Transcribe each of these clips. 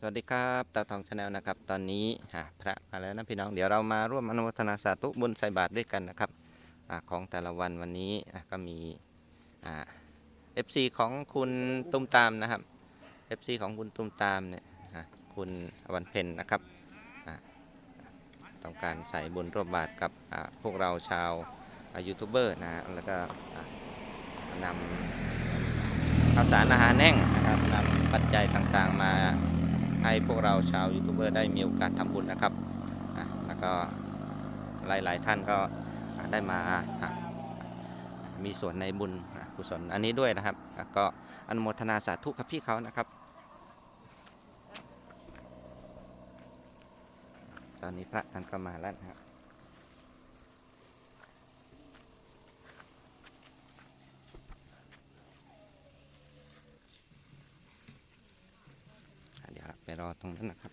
สวัสดีครับตาทองชาแนลนะครับ ตอนนี้หาพระมาแล้วนะพี่น้องเดี๋ยวเรามาร่วมอนุโมทนาสาธุบุญใส่บาตรด้วยกันนะครับอาของแต่ละวันวันนี้ก็มีอ่า FC ของคุณตุ้มตามนะครับ FC ของคุณตุ้มตามเนี่ยคุณวันเพ็ญนะครับต้องการใส่บุญร่วมบาตรกับพวกเราชาวยูทูบเบอร์นะฮะแล้วก็นำข้าวสารอาหารแห้งนะครับนำปัจจัยต่างๆมา ให้พวกเราชาวยูทูบเบอร์ได้มีโอกาสทำบุญนะครับ แล้วก็หลาย ๆ ท่านก็ได้มามีส่วนในบุญกุศลอันนี้ด้วยนะครับ ก็อนุโมทนาสาธุกับพี่เขานะครับ ตอนนี้พระท่านก็มาแล้วนะครับอะเดี๋ยวไปรอ ตรงนั้นนะครับ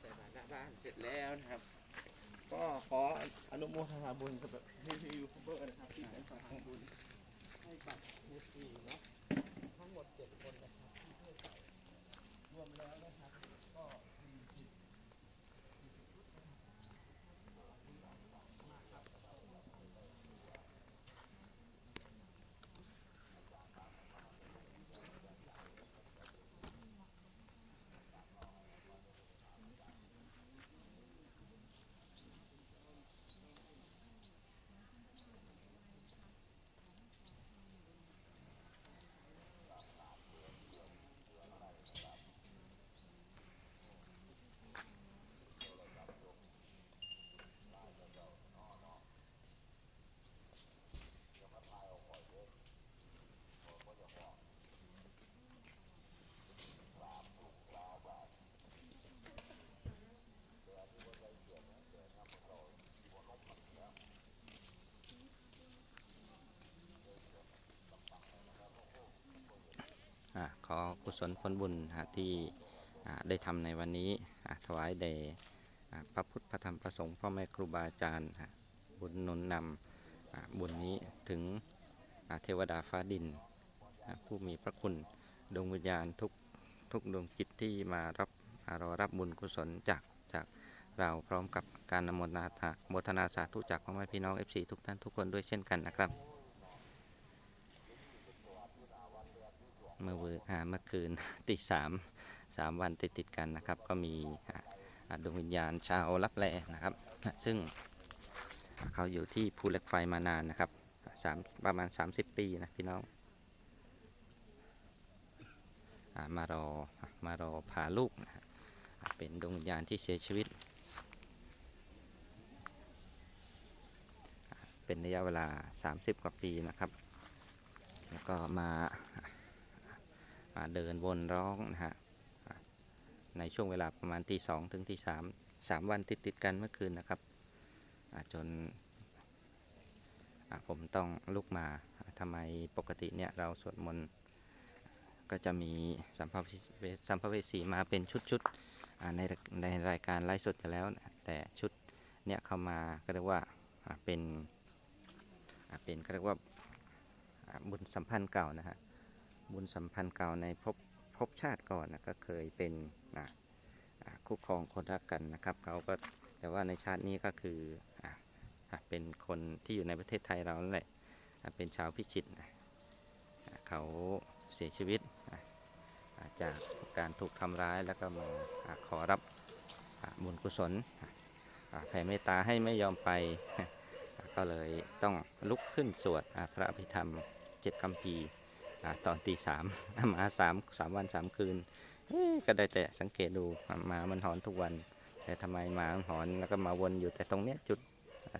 ใส่บาตรหน้าบ้านเสร็จแล้วนะครับ ก็ขออ นุโมทนาบุญกับพี่ยูทูบเบอร์นะครับที่เป็นฝ่ายทำบุญให้กับมูสีเนาะทั้งหมดเจ็ดคนนะครับที่ช่วยใส่รวมแล้วนะครับก็ อะ ขอกุศลผลบุญที่ได้ทำในวันนี้ถวายแด่พระพุทธพระธรรมพระสงฆ์พ่อแม่ครูบาอาจารย์บุญนนนำบุญนี้ถึงเทวดาฟ้าดิน ผู้มีพระคุณดวงวิญญาณทุกทุกดวงจิตที่มารับอะรอรับบุญกุศลจากจากเราพร้อมกับการนมนนาโมทนาสาธุจากพ่อแม่พี่น้อง FC ทุกท่านทุกคนด้วยเช่นกันนะครับ เมื่อเวออ่าเมื่อคืนตีสามสามวันติดติดกันนะครับ ก็มีดวงวิญญาณชาวลับแลนะครับ ซึ่งเขาอยู่ที่ภูเหล็กไฟมานานนะครับสามประมาณ 30 ปีนะพี่น้องอมารอมารอพาลูกนะเป็นดวงวิญญาณที่เสียชีวิต เป็นระยะเวลา 30 กว่าปีนะครับ แล้วก็มา เดินวนร้องนะฮะในช่วงเวลาประมาณตีสองถึงตีสามสามวันติดติดกันเมื่อคืนนะครับจนผมต้องลุกมาทำไมปกติเนี่ยเราสวดมนต์ก็จะมีสัมภเวสีสัมภเวสีมาเป็นชุดๆในในรายการไลฟ์สดอยู่แล้ว แต่ชุดเนี่ยเข้ามาก็เรียกว่าเป็นเป็นก็เรียกว่าบุญสัมพันธ์เก่านะฮะ บุญสัมพันธ์เก่าในภพภพชาติก่อนนะก็เคยเป็นนะคู่ครองคนรักกันนะครับเขาก็แต่ว่าในชาตินี้ก็คืออเป็นคนที่อยู่ในประเทศไทยเราแหละเป็นชาวพิจิตรเขาเสียชีวิตจากการถูกทำร้ายแล้วก็มาอขอรับบุญกุศลแผ่เมตตาให้ไม่ยอมไป ก็เลยต้องลุกขึ้นสวดพระอภิธรรมเจ็ดคำพี ตอนตีสามมาสามสามวันสามคืนก็ได้แต่สังเกตดูหมามันหอนทุกวัน แต่ทำไมหมาหอนแล้วก็มาวนอยู่แต่ตรงเนี้ยจุด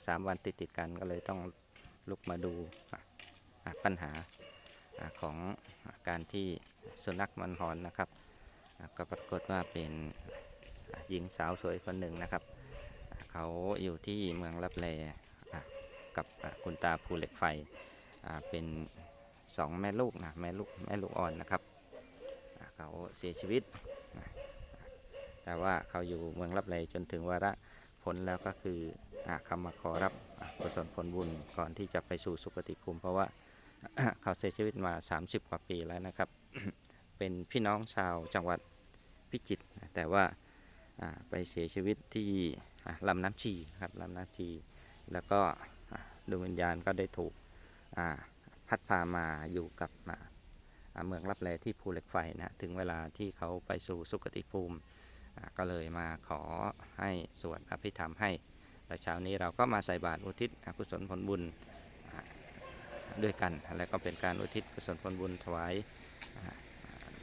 สามวันติดติดกันก็เลยต้องลุกมาดูปัญหาของการที่สุนัขมันหอนนะครับ ก็ปรากฏว่าเป็นหญิงสาวสวยคนหนึ่งนะครับ เขาอยู่ที่เมืองลับและกับคุณตาภูเหล็กไฟเป็น สองแม่ลูกนะแม่ลูกแม่ลูกอ่อนนะครับเขาเสียชีวิต แต่ว่าเขาอยู่เมืองรับแลยจนถึงวาระผลแล้วก็คืออาคำมาขอรับกุศลผลบุญก่อนที่จะไปสู่สุคติภูมิ เพราะว่าเขาเสียชีวิตมา 30 กว่าปีแล้วนะครับ เป็นพี่น้องชาวจังหวัดพิจิตรแต่ว่าไปเสียชีวิตที่อ่าลำน้ำชีครับลำน้ำชี แล้วก็ดวงวิญญาณก็ได้ถูกอ่า พัดพามาอยู่กับเมืองรับแลที่ภูเหล็กไฟนะถึงเวลาที่เขาไปสู่สุคติภูมิ ก็เลยมาขอให้สวดอภิธรรมให้และเช้านี้เราก็มาใส่บาตรอุทิศกุศลผลบุญด้วยกัน และก็เป็นการอุทิศกุศลผลบุญถวาย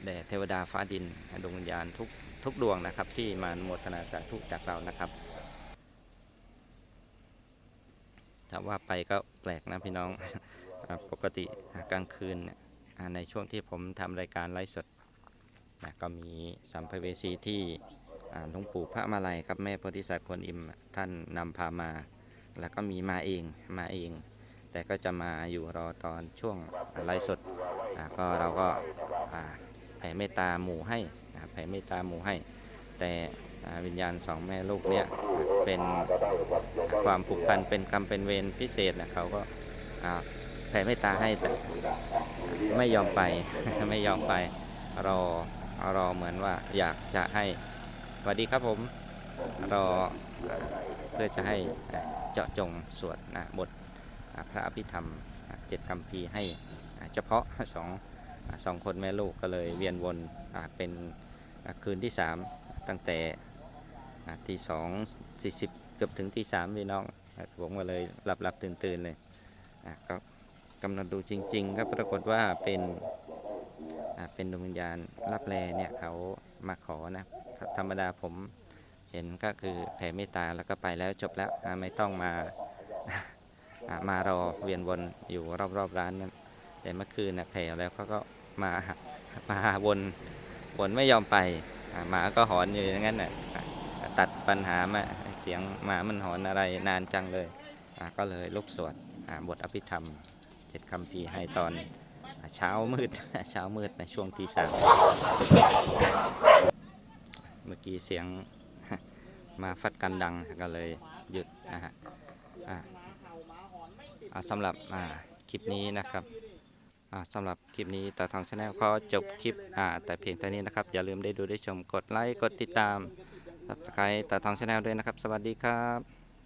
แด่เทวดาฟ้าดินดวงวิญญาณทุกทุกดวงนะครับ ที่มาโมทนาสาธุจากเรานะครับถ้าว่าไปก็แปลกนะพี่น้อง ปกติกลางคืนในช่วงที่ผมทำรายการไลฟ์สดก็มีสัมภเวสีที่อ่าหลวงปู่พระมาลัยครับแม่โพธิสัตว์คนอิมท่านนำพามา แล้วก็มีมาเองมาเอง แต่ก็จะมาอยู่รอตอนช่วงไลฟ์สดก็เราก็แผ่เมตตาหมู่ให้แผ่เมตตาหมู่ให้ แต่วิญญาณสองแม่ลูกเนี่ยเป็นความผูกพันเป็นกรรมเป็นเวรพิเศษนะเขาก็า แผ่เมตตาให้แต่ไม่ยอมไปไม่ยอมไปรอรอเหมือนว่าอยากจะให้สวัสดีครับผมรอเพื่อจะให้เจาะจงสวดนะบทพระอภิธรรมเจ็ดคำพีให้เฉพาะสองสองคนแม่ลูกก็เลยเวียนวนเป็นคืนที่สามตั้งแต่ที่สองสี่สิบเกือบถึงที่สามพี่น้องผมก็เลยหลับหลับตื่นตื่นเลยก็ กำลังดูจริง ๆ ก็ปรากฏว่าเป็นเป็นดวงวิญญาณรับแลเนี่ยเขามาขอนะธรรมดาผมเห็นก็คือแผ่เมตตาแล้วก็ไปแล้วจบแล้วไม่ต้องมาอมารอเวียนวนอยู่รอบๆร้านนั้นแต่เมื่อคืนนะแผ่แล้วเขาก็มามาวนวนไม่ยอมไปหมาก็หอนอยู่อย่างนั้นน่ะอ่าตัดปัญหามาเสียงหมามันหอนอะไรนานจังเลยก็เลยลุกสวดบทอภิธรรม เจ็ดคำพีให้ตอนเช้ามืด เช้ามืดในช่วงที่สามเมื่อกี้เสียงมาฟัดกันดังก็เลยหยุดนะฮะสำหรับคลิปนี้นะครับสำหรับคลิปนี้ตาทองชาแนลก็จบคลิปแต่เพียงเท่านี้นะครับ อย่าลืมได้ดูได้ชมกดไลค์กดติดตาม subscribe ตาทองชาแนลด้วยนะครับ สวัสดีครับ